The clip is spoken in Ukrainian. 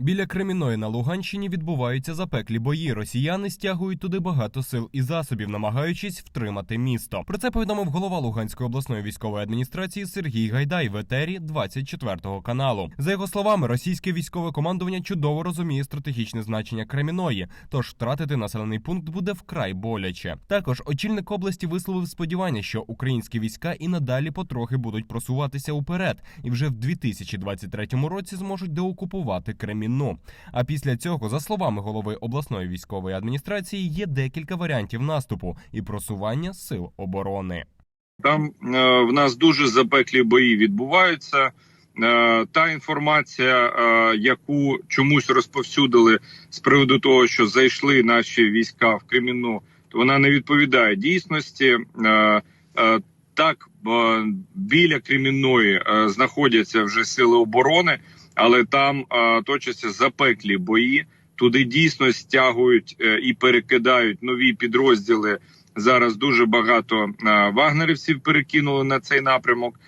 Біля Креміної на Луганщині відбуваються запеклі бої. Росіяни стягують туди багато сил і засобів, намагаючись втримати місто. Про це повідомив голова Луганської обласної військової адміністрації Сергій Гайдай в етері 24 каналу. За його словами, російське військове командування чудово розуміє стратегічне значення Креміної, тож втратити населений пункт буде вкрай боляче. Також очільник області висловив сподівання, що українські війська і надалі потрохи будуть просуватися уперед, і вже в 2023 році зможуть деокупувати Кремінну. А після цього, за словами голови обласної військової адміністрації, є декілька варіантів наступу і просування сил оборони. Там е, в нас дуже запеклі бої відбуваються. Е, та інформація, е, яку чомусь розповсюдили з приводу того, що зайшли наші війська в Кремінну, то вона не відповідає дійсності. Е, так, біля Кремінної е, знаходяться вже сили оборони, але там е, точаться запеклі бої. Туди дійсно стягують е, і перекидають нові підрозділи. Зараз дуже багато вагнерівців перекинули на цей напрямок.